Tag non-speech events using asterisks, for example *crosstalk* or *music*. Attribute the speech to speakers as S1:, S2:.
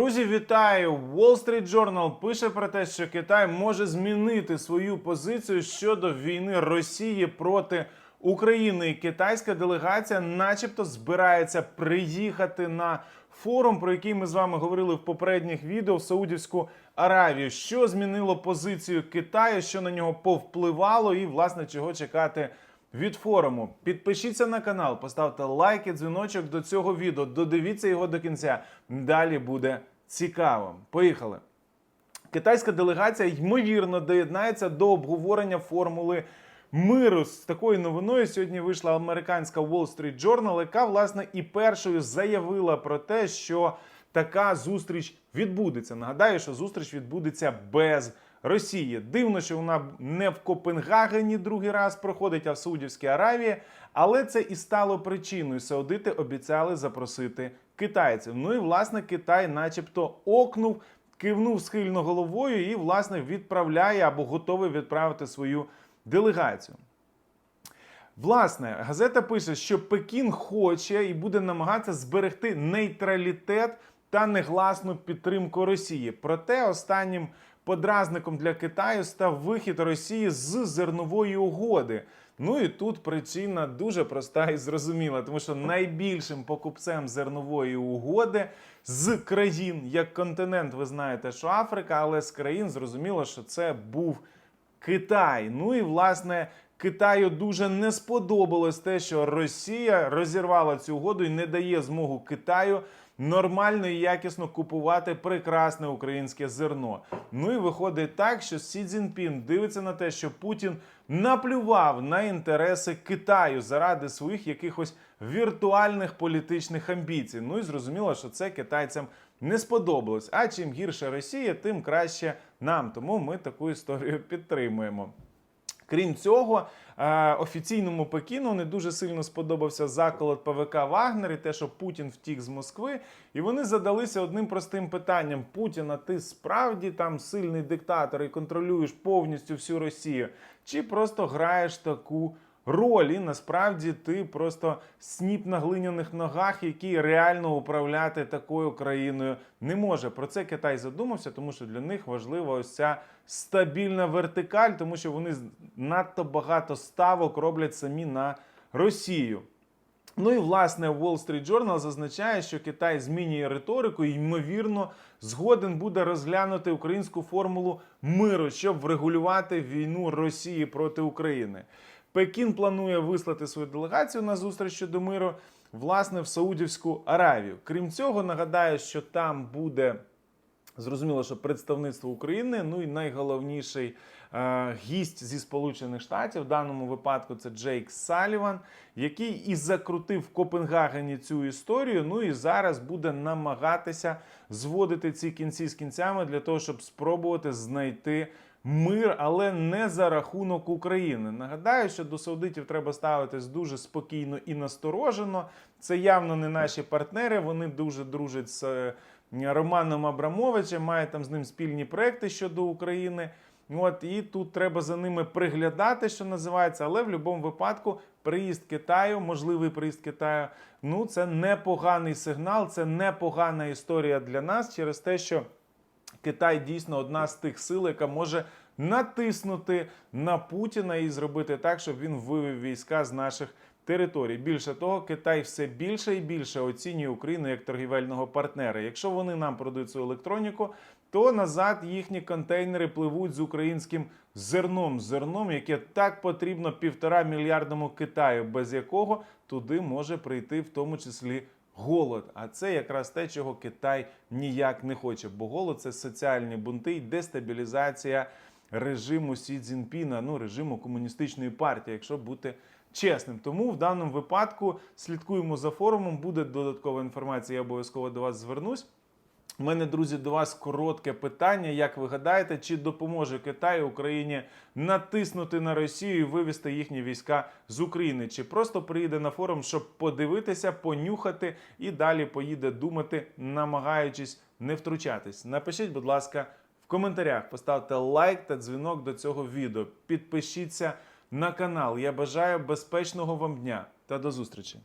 S1: Друзі, вітаю! Wall Street Journal пише про те, що Китай може змінити свою позицію щодо війни Росії проти України. І китайська делегація, начебто, збирається приїхати на форум, про який ми з вами говорили в попередніх відео в Саудівську Аравію. Що змінило позицію Китаю, що на нього повпливало, і власне чого чекати від форуму. Підпишіться на канал, поставте лайк і дзвіночок до цього відео. Додивіться його до кінця. Далі буде цікаво. Поїхали. Китайська делегація ймовірно доєднається до обговорення формули миру. З такою новиною сьогодні вийшла американська Wall Street Journal, яка власне і першою заявила про те, що така зустріч відбудеться. Нагадаю, що зустріч відбудеться без Росії. Дивно, що вона не в Копенгагені другий раз проходить, а в Саудівській Аравії. Але це і стало причиною. Саудити обіцяли запросити китайців. Ну і власне Китай, начебто, окнув, кивнув схильно головою і, власне, відправляє або готовий відправити свою делегацію. Власне, газета пише, що Пекін хоче і буде намагатися зберегти нейтралітет та негласну підтримку Росії. Проте останнім подразником для Китаю став вихід Росії з зернової угоди. Ну і тут причина дуже проста і зрозуміла, тому що найбільшим покупцем зернової угоди з країн, як континент, ви знаєте, що Африка, але з країн зрозуміло, що це був Китай. Ну і власне Китаю дуже не сподобалось те, що Росія розірвала цю угоду і не дає змогу Китаю нормально і якісно купувати прекрасне українське зерно. Ну і виходить так, що Сі Цзіньпін дивиться на те, що Путін наплював на інтереси Китаю заради своїх якихось віртуальних політичних амбіцій. Ну і зрозуміло, що це китайцям не сподобалось. А чим гірше Росія, тим краще нам. Тому ми таку історію *laughs* підтримуємо. Крім цього, е, офіційному Пекіну не дуже сильно сподобався заколот ПВК Вагнер і те, що Путін втік з Москви. І вони задалися одним простим питанням: Путіна, ти справді там сильний диктатор і контролюєш повністю всю Росію, чи просто граєш таку роль? І насправді ти просто сніп на глиняних ногах, який реально управляти такою країною не може. Про це Китай задумався, тому що для них важлива ось ця стабільна вертикаль, тому що вони надто багато ставок роблять самі на Росію. Ну і власне Wall Street Journal зазначає, що Китай змінює риторику і ймовірно згоден буде розглянути українську формулу миру, щоб врегулювати війну Росії проти України. Пекін планує вислати свою делегацію на зустріч щодо миру, власне, в Саудівську Аравію. Крім цього, нагадаю, що там буде. Зрозуміло, що представництво України, ну і найголовніший е, гість зі Сполучених Штатів, в даному випадку це Джейк Саліван, який і закрутив в Копенгагені цю історію. Ну і зараз буде намагатися зводити ці кінці з кінцями для того, щоб спробувати знайти мир, але не за рахунок України. Нагадаю, що до саудитів треба ставитись дуже спокійно і насторожено. Це явно не наші партнери. Вони дуже дружать з. е, Романом Абрамовичем, має там з ним спільні проекти щодо України. От і тут треба за ними приглядати, що називається. Але в будь-якому випадку приїзд Китаю, можливий приїзд Китаю, ну це непоганий сигнал, це непогана історія для нас через те, що Китай дійсно одна з тих сил, яка може натиснути на Путіна і зробити так, щоб він вивів війська з наших територій. Більше того, Китай все більше і більше оцінює Україну як торгівельного партнера. Якщо вони нам продають свою електроніку, то назад їхні контейнери пливуть з українським зерном, зерном, яке так потрібно півтора мільярдному Китаю, без якого туди може прийти в тому числі. Голод, а це якраз те, чого Китай ніяк не хоче. Бо голод це соціальні бунти і дестабілізація режиму Сі Цзіньпіна, ну режиму комуністичної партії, якщо бути чесним. Тому в даному випадку слідкуємо за форумом. Буде додаткова інформація. Я обов'язково до вас звернусь. У мене, друзі, до вас коротке питання. Як ви гадаєте, чи допоможе Китай Україні натиснути на Росію і вивести їхні війська з України? Чи просто приїде на форум, щоб подивитися, понюхати і далі поїде думати, намагаючись не втручатись? Напишіть, будь ласка, в коментарях, поставте лайк та дзвінок до цього відео. Підпишіться на канал. Я бажаю безпечного вам дня та до зустрічі!